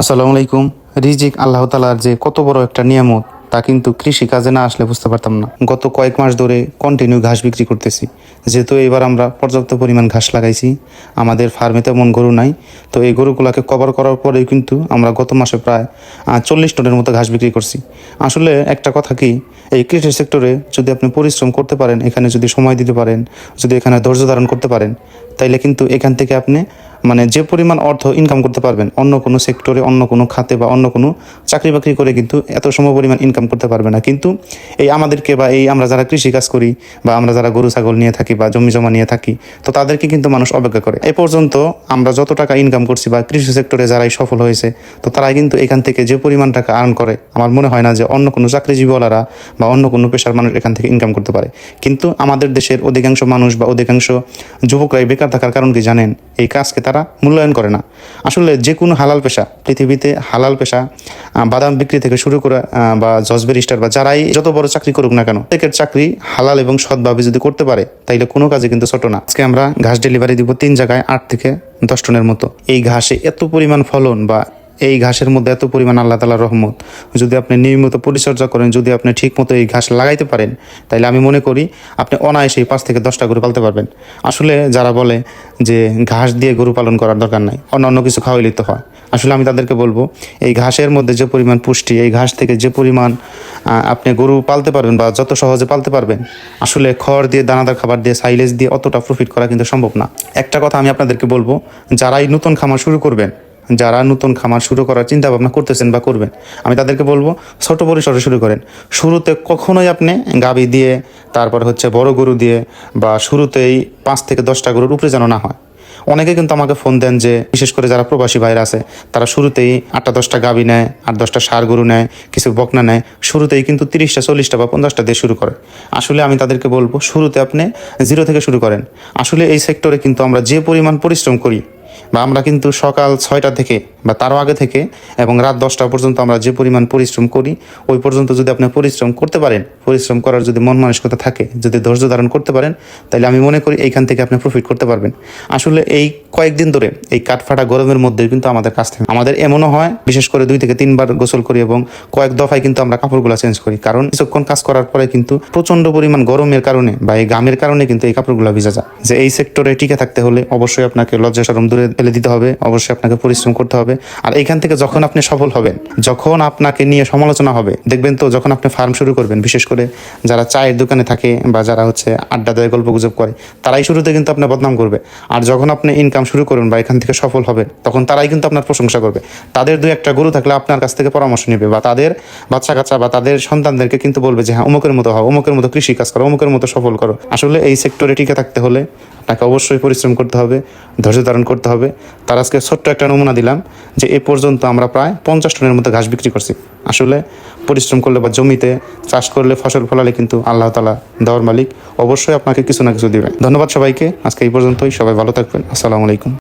আসসালামু আলাইকুম। রিজিক আল্লাহ তালার যে কত বড় একটা নিয়ামত, তা কিন্তু কৃষি কাজে না আসলে বুঝতে পারতাম না। গত কয়েক মাস ধরে কন্টিনিউ ঘাস বিক্রি করতেছি। যেহেতু এবার আমরা পর্যাপ্ত পরিমাণ ঘাস লাগাইছি, আমাদের ফার্মে তেমন গরু নাই, তো এই গরুগুলোকে কভার করার পরেও কিন্তু আমরা গত মাসে প্রায় চল্লিশ টনের মতো ঘাস বিক্রি করছি। আসলে একটা কথা কি, এই কৃষি সেক্টরে যদি আপনি পরিশ্রম করতে পারেন, এখানে যদি সময় দিতে পারেন, যদি এখানে ধৈর্য ধারণ করতে পারেন, তাইলে কিন্তু এখান থেকে আপনি মানে যে পরিমাণ অর্থ ইনকাম করতে পারবেন, অন্য কোনো সেক্টরে অন্য কোনো খাতে বা অন্য কোনো চাকরি বাকরি করে কিন্তু এত সম পরিমাণ ইনকাম করতে পারবে না। কিন্তু এই আমাদেরকে বা এই আমরা যারা কৃষি কাজ করি বা আমরা যারা গরু, ছাগল নিয়ে থাকি বা জমি জমা নিয়ে থাকি, তো তাদেরকে কিন্তু মানুষ অপেক্ষা করে। এ পর্যন্ত আমরা যত টাকা ইনকাম করছি বা কৃষি সেক্টরে যারাই সফল হয়েছে, তো তারাই কিন্তু এখান থেকে যে পরিমাণ টাকা আর্ন করে, আমার মনে হয় না যে অন্য কোনো চাকরিজীবীওয়ালারা বা অন্য কোনো পেশার মানুষ এখান থেকে ইনকাম করতে পারে। কিন্তু আমাদের দেশের অধিকাংশ মানুষ বা অধিকাংশ যুবকরাই বেকার থাকার কারণ কি জানেন? এই কাজকে তারা মূল্যায়ন করে না। আসলে যে কোনো হালাল পেশা, পৃথিবীতে হালাল পেশা বাদাম বিক্রি থেকে শুরু করে বা জজবের স্টার বা যারাই যত বড় চাকরি করুক না কেন, প্রত্যেকের চাকরি হালাল এবং সৎভাবে যদি করতে পারে, তাইলে কোনো কাজে কিন্তু ছোট না। আজকে আমরা ঘাস ডেলিভারি দিব তিন জায়গায় আট থেকে দশ টনের মতো। এই ঘাসে এত পরিমাণ ফলন বা এই ঘাসের মধ্যে এত পরিমাণ আল্লাহ তালার রহমত। যদি আপনি নিয়মিত পরিচর্যা করেন, যদি আপনি ঠিক মতো এই ঘাস লাগাইতে পারেন তাহলে আমি মনে করি আপনি অনায়াসেই পাঁচ থেকে দশটা গরু পালতে পারবেন। আসলে যারা বলে যে ঘাস দিয়ে গরু পালন করার দরকার নাই অন্য অন্য কিছু খাওয়াইলেই তো হয়। আসলে আমি তাদেরকে বলব, এই ঘাসের মধ্যে যে পরিমাণ পুষ্টি, এই ঘাস থেকে যে পরিমাণ আপনি গরু পালতে পারবেন বা যত সহজে পালতে পারবেন, আসলে খড় দিয়ে, দানাদার খাবার দিয়ে, সাইলেজ দিয়ে অতটা প্রফিট করা কিন্তু সম্ভব না। একটা কথা আমি আপনাদেরকে বলব, যারাই নতুন খামার শুরু করবেন যারা নতুন খামার শুরু করার চিন্তা ভাবনা করতেছেন বা করবেন, আমি তাদেরকে বলব ছোট পরিসরে শুরু করেন। শুরুতে কখনোই আপনি গাবি দিয়ে, তারপর হচ্ছে বড় গরু দিয়ে বা শুরুতেই পাঁচ থেকে দশটা গরুর উপরে যেন না হয়। অনেকে কিন্তু আমাকে ফোন দেন যে, বিশেষ করে যারা প্রবাসী বাইরে আছে, তারা শুরুতেই আটটা দশটা গাবি নেয়, আট দশটা সার গরু নেয়, কিছু বকনা নেয়, শুরুতেই কিন্তু তিরিশটা, চল্লিশটা বা পঞ্চাশটা দিয়ে শুরু করে। আসলে আমি তাদেরকে বলব, শুরুতে আপনি জিরো থেকে শুরু করেন। আসলে এই সেক্টরে কিন্তু আমরা যে পরিমাণ পরিশ্রম করি বা আমরা কিন্তু সকাল ছয়টা থেকে বা তারও আগে থেকে এবং রাত দশটা পর্যন্ত আমরা যে পরিমাণ পরিশ্রম করি, ওই পর্যন্ত যদি আপনি পরিশ্রম করতে পারেন, পরিশ্রম করার যদি মন মানসিকতা থাকে, যদি ধৈর্য ধারণ করতে পারেন, তাহলে আমি মনে করি এইখান থেকে আপনি প্রফিট করতে পারবেন। আসলে এই কয়েকদিন ধরে এই কাঠফাটা গরমের মধ্যে কিন্তু আমাদের কাজ থাকে। আমাদের এমনও হয়, বিশেষ করে দুই থেকে তিনবার গোসল করি এবং কয়েক দফায় কিন্তু আমরা কাপড়গুলো চেঞ্জ করি। কারণ কিছুক্ষণ কাজ করার পরে কিন্তু প্রচণ্ড পরিমাণ গরমের কারণে বা এই গামের কারণে কিন্তু এই কাপড়গুলো ভিজা যায়। যে এই সেক্টরে টিকে থাকতে হলে অবশ্যই আপনাকে লজ্জা সরম দূরে ফেলে দিতে হবে, অবশ্যই আপনাকে পরিশ্রম করতে হবে। আর এইখান থেকে যখন আপনি সফল হবেন, যখন আপনাকে নিয়ে সমালোচনা হবে, দেখবেন তো যখন আপনি ফার্ম শুরু করবেন, বিশেষ করে যারা চায়ের দোকানে থাকে বা যারা হচ্ছে আড্ডা দেয় গল্প গুজব করে, তারাই শুরুতে কিন্তু আপনার বদনাম করবে। আর যখন আপনি ইনকাম শুরু করবেন বা এখান থেকে সফল হবেন, তখন তারাই কিন্তু আপনার প্রশংসা করবে। তাদের দুই একটা গুরু থাকলে আপনার কাছ থেকে পরামর্শ নেবে বা তাদের বাচ্চা কাচ্চা বা তাদের সন্তানদেরকে কিন্তু বলবে যে হ্যাঁ অমুকের মতো হও, অমুকের মতো কৃষি কাজ করো, অমুকের মতো সফল করো। আসলে এই সেক্টরে টিকে থাকতে হলে আপনাকে অবশ্যই পরিশ্রম করতে হবে, ধৈর্য ধারণ করতে হবে। তার আজকে ছোট্ট একটা নমুনা দিলাম যে এ পর্যন্ত আমরা প্রায় পঞ্চাশ টনের মতো ঘাস বিক্রি করছি। আসলে পরিশ্রম করলে বা জমিতে চাষ করলে ফসল ফলালে কিন্তু আল্লাহ তালা দেওয়ার মালিক অবশ্যই আপনাকে কিছু না কিছু দেবে ধন্যবাদ সবাইকে। আজকে এই পর্যন্তই। সবাই ভালো থাকবেন। আসসালামু আলাইকুম।